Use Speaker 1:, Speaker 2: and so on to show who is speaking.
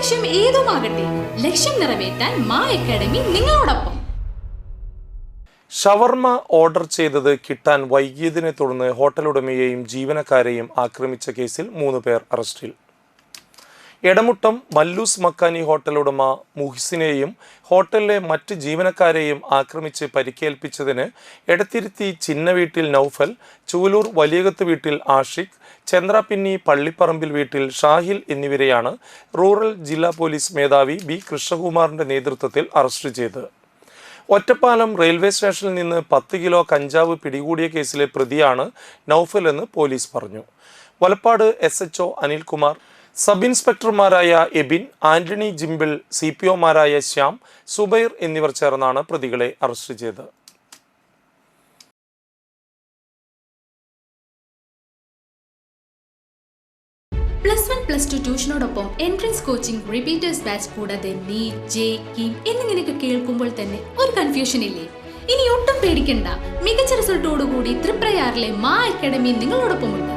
Speaker 1: ലക്ഷ്യം ഏതുമാകട്ടെ ലക്ഷ്യം നിറവേറ്റാൻ മാ അക്കാഡമി നിങ്ങളോടൊപ്പം.
Speaker 2: ഷവർമ ഓർഡർ ചെയ്തത് കിട്ടാൻ വൈകിയതിനെ തുടർന്ന് ഹോട്ടൽ ഉടമയെയും ജീവനക്കാരെയും ആക്രമിച്ച കേസിൽ മൂന്ന് പേർ അറസ്റ്റിൽ. എടമുട്ടം മല്ലൂസ് മക്കാനി ഹോട്ടൽ ഉടമ മുഹിസിനെയും ഹോട്ടലിലെ മറ്റ് ജീവനക്കാരെയും ആക്രമിച്ച് പരിക്കേൽപ്പിച്ചതിന് എടത്തിരുത്തി ചിന്ന വീട്ടിൽ നൌഫൽ ചൂലൂർ വലിയകത്ത് വീട്ടിൽ ആഷിഖ് ചന്ദ്രാപിന്നി പള്ളിപ്പറമ്പിൽ വീട്ടിൽ ഷാഹിൽ എന്നിവരെയാണ് റൂറൽ ജില്ലാ പോലീസ് മേധാവി ബി കൃഷ്ണകുമാറിന്റെ നേതൃത്വത്തിൽ അറസ്റ്റ് ചെയ്തത്. ഒറ്റപ്പാലം റെയിൽവേ സ്റ്റേഷനിൽ നിന്ന് പത്ത് കിലോ കഞ്ചാവ് പിടികൂടിയ കേസിലെ പ്രതിയാണ് നൌഫൽ എന്ന് പോലീസ് പറഞ്ഞു. Valappad S HO Anilkumar sub ഇൻസ്പെക്ടർമാരായ Ebin Antony Jimbil C P ഒമാരായ ശ്യാം സുബൈർ എന്നിവർ ചേർന്നാണ് പ്രതികളെ അറസ്റ്റ് ചെയ്തത്.
Speaker 1: പ്ലസ് വൺ പ്ലസ് ടു ട്യൂഷനോടൊപ്പം എൻട്രൻസ് കോച്ചിംഗ് റിപ്പീറ്റേഴ്സ് ബാച്ച് കൂടാതെ നീറ്റ് ജെ കീം എന്നിങ്ങനെയൊക്കെ കേൾക്കുമ്പോൾ തന്നെ ഒരു കൺഫ്യൂഷൻ ഇല്ലേ? ഇനി ഒട്ടും പേടിക്കണ്ട. മികച്ച റിസൾട്ടോടുകൂടി ത്രിപ്രയാറിലെ മാ അക്കാഡമി നിങ്ങളോടൊപ്പമുണ്ട്.